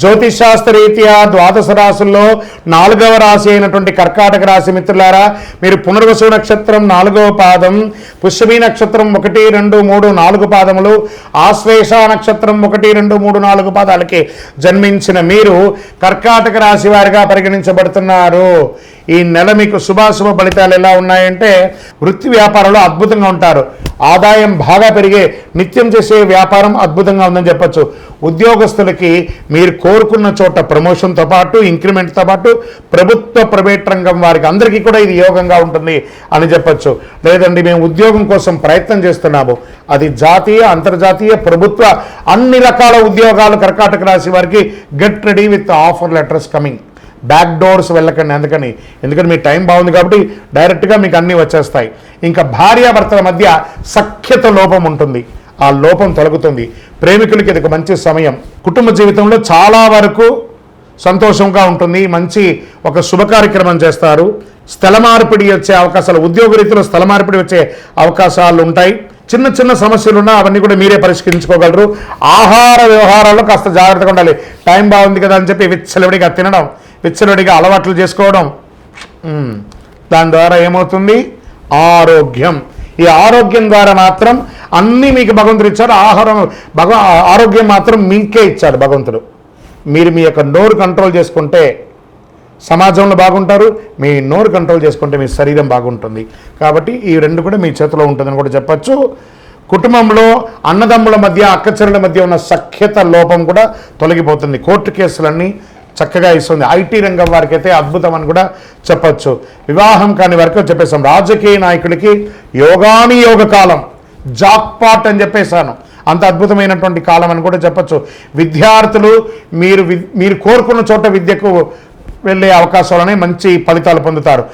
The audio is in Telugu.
జ్యోతిషాస్త్రరీత్యా ద్వాదశ రాశుల్లో నాలుగవ రాశి అయినటువంటి కర్కాటక రాశి మిత్రులారా మీరు పునర్వసు నక్షత్రం నాలుగవ పాదం పుష్యమి నక్షత్రం ఒకటి రెండు మూడు నాలుగు పాదములు ఆశ్వేష నక్షత్రం ఒకటి రెండు మూడు నాలుగు పాదాలకి జన్మించిన మీరు కర్కాటక రాశి వారిగా పరిగణించబడుతున్నారు. ఈ నెల మీకు శుభాశుభ ఫలితాలు ఎలా ఉన్నాయంటే వృత్తి వ్యాపారంలో అద్భుతంగా ఉంటారు. ఆదాయం బాగా పెరిగే నిత్యం చేసే వ్యాపారం అద్భుతంగా ఉందని చెప్పొచ్చు. ఉద్యోగస్తులకి మీరు కోరుకున్న చోట ప్రమోషన్తో పాటు ఇంక్రిమెంట్తో పాటు ప్రభుత్వ ప్రైవేట్ రంగం వారికి అందరికీ కూడా ఇది యోగంగా ఉంటుంది అని చెప్పొచ్చు. లేదండి మేము ఉద్యోగం కోసం ప్రయత్నం చేస్తున్నాము. అది జాతీయ అంతర్జాతీయ ప్రభుత్వ అన్ని రకాల ఉద్యోగాలు కర్కాటక రాశి వారికి get ready with offer letters coming. Back doors వెళ్ళకండి. అందుకని ఎందుకంటే మీ టైం బాగుంది కాబట్టి డైరెక్ట్గా మీకు అన్నీ వచ్చేస్తాయి. ఇంకా భార్యాభర్తల మధ్య సఖ్యత లోపం ఉంటుంది. ఆ లోపం తొలగుతుంది. ప్రేమికులకి ఇది ఒక మంచి సమయం. కుటుంబ జీవితంలో చాలా వరకు సంతోషంగా ఉంటుంది. మంచి ఒక శుభ కార్యక్రమం చేస్తారు. స్థల మార్పిడి వచ్చే అవకాశాలు ఉద్యోగ రీతిలో స్థల మార్పిడి వచ్చే అవకాశాలు ఉంటాయి. చిన్న చిన్న సమస్యలు ఉన్నా అవన్నీ కూడా మీరే పరిష్కరించుకోగలరు. ఆహార వ్యవహారాల్లో కాస్త జాగ్రత్తగా ఉండాలి. టైం బాగుంది కదా అని చెప్పి విచ్చలవిడిగా తినడం. విచ్చలవిడిగా అలవాట్లు చేసుకోవడం. దాని ద్వారా ఏమవుతుంది? ఆరోగ్యం. ఈ ఆరోగ్యం ద్వారా మాత్రం అన్నీ మీకు భగవంతుడు ఇచ్చాడు. ఆహారం భగవ ఆరోగ్యం మాత్రం మీకే ఇచ్చాడు భగవంతుడు. మీరు మీ యొక్క నోరు కంట్రోల్ చేసుకుంటే సమాజంలో బాగుంటారు. మీ నోరు కంట్రోల్ చేసుకుంటే మీ శరీరం బాగుంటుంది. కాబట్టి ఈ రెండు కూడా మీ చేతిలో ఉంటుందని కూడా చెప్పచ్చు. కుటుంబంలో అన్నదమ్ముల మధ్య అక్కచెరుల మధ్య ఉన్న సఖ్యత లోపం కూడా తొలగిపోతుంది. కోర్టు కేసులన్నీ చక్కగా ఇస్తుంది. ఐటీ రంగం వారికి అయితే అద్భుతం అని కూడా చెప్పచ్చు. వివాహం కాని వరకు చెప్పేసాం రాజకీయ నాయకుడికి యోగాని యోగ కాలం జాక్పాట్ అని చెప్పేశాను. అంత అద్భుతమైనటువంటి కాలం అని కూడా చెప్పచ్చు. విద్యార్థులు మీరు వి- మీరు కోరుకున్న చోట విద్యకు వెళ్ళే అవకాశాలనే మంచి ఫలితాలు పొందుతారు.